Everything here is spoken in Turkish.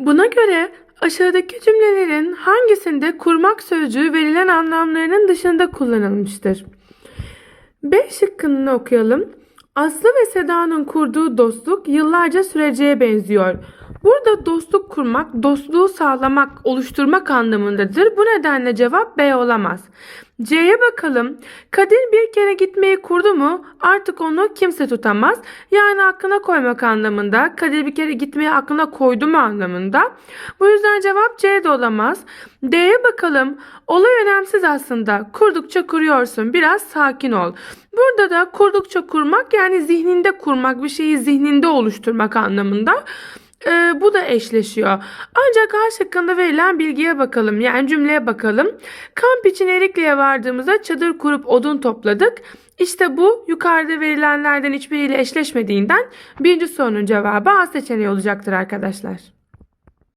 Buna göre aşağıdaki cümlelerin hangisinde kurmak sözcüğü verilen anlamlarının dışında kullanılmıştır? B şıkkını okuyalım. Aslı ve Seda'nın kurduğu dostluk yıllarca süreceğe benziyor. Burada dostluk kurmak, dostluğu sağlamak, oluşturmak anlamındadır. Bu nedenle cevap B olamaz. C'ye bakalım. Kadir bir kere gitmeyi kurdu mu artık onu kimse tutamaz. Yani aklına koymak anlamında. Kadir bir kere gitmeyi aklına koydu mu anlamında. Bu yüzden cevap C de olamaz. D'ye bakalım. Olay önemsiz aslında. Kurdukça kuruyorsun. Biraz sakin ol. Burada da kurdukça kurmak yani zihninde kurmak, bir şeyi zihninde oluşturmak anlamında. Ee, bu da eşleşiyor. Ancak A şıkkında verilen bilgiye bakalım. Yani cümleye bakalım. Kamp için Erikli'ye vardığımızda çadır kurup odun topladık. İşte bu yukarıda verilenlerden hiçbiriyle eşleşmediğinden birinci sorunun cevabı A seçeneği olacaktır arkadaşlar.